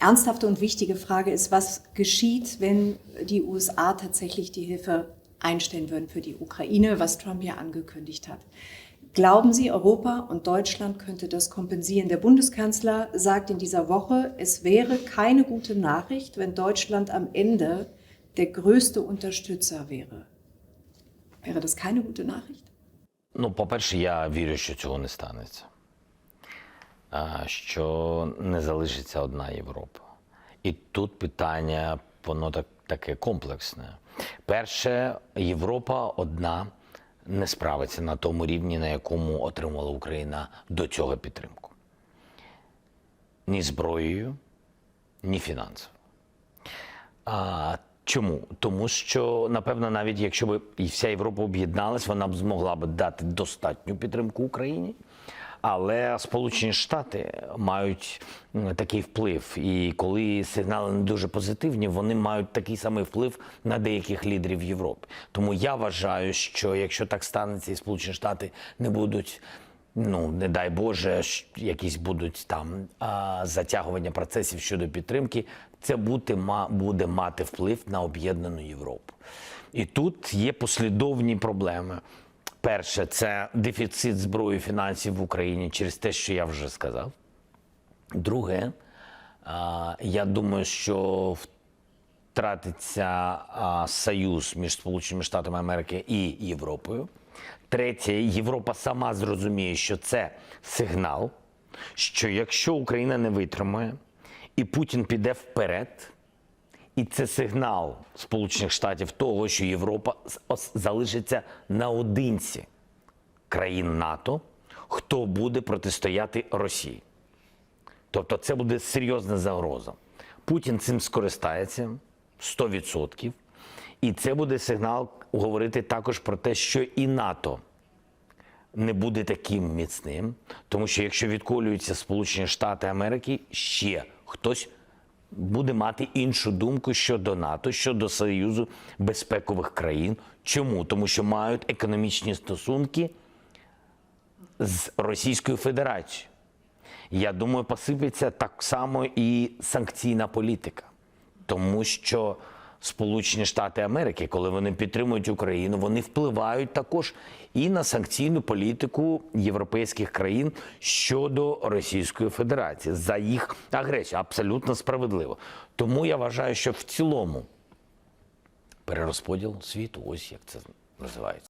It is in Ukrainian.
Ernsthafte und wichtige Frage ist, was geschieht, wenn die USA tatsächlich die Hilfe einstellen würden für die Ukraine, was Trump ja angekündigt hat. Glauben Sie, Europa und Deutschland könnte das kompensieren? Der Bundeskanzler sagt in dieser Woche, es wäre keine gute Nachricht, wenn Deutschland am Ende der größte Unterstützer wäre. Wäre das keine gute Nachricht? Ну, по-перше, я вірю, що цього не станеться. Що не залишиться одна Європа. І тут питання, воно так, таке комплексне. Перше, Європа одна не справиться на тому рівні, на якому отримала Україна до цього підтримку. Ні зброєю, ні фінансово. А, чому? Тому що, напевно, навіть якщо б вся Європа об'єдналась, вона б змогла б дати достатню підтримку Україні. Але Сполучені Штати мають такий вплив, і коли сигнали не дуже позитивні, вони мають такий самий вплив на деяких лідерів Європи. Тому я вважаю, що якщо так станеться, і Сполучені Штати не будуть ну не дай Боже, якісь будуть там а, затягування процесів щодо підтримки, це буде, ма, буде мати вплив на об'єднану Європу. І тут є послідовні проблеми. Перше, це дефіцит зброї фінансів в Україні через те, що я вже сказав. Друге, я думаю, що втратиться союз між Сполученими Штатами Америки і Європою. Третє, Європа сама зрозуміє, що це сигнал, що якщо Україна не витримає і Путін піде вперед, і це сигнал Сполучених Штатів того, що Європа залишиться наодинці країн НАТО, хто буде протистояти Росії. Тобто це буде серйозна загроза. Путін цим скористається 100%. І це буде сигнал говорити також про те, що і НАТО не буде таким міцним, тому що якщо відколюються Сполучені Штати Америки, ще хтось буде мати іншу думку щодо НАТО, щодо Союзу безпекових країн. Чому? Тому що мають економічні стосунки з Російською Федерацією. Я думаю, посипеться так само і санкційна політика, тому що Сполучені Штати Америки, коли вони підтримують Україну, вони впливають також і на санкційну політику європейських країн щодо Російської Федерації за їх агресію. Абсолютно справедливо. Тому я вважаю, що в цілому перерозподіл світу, ось як це називається.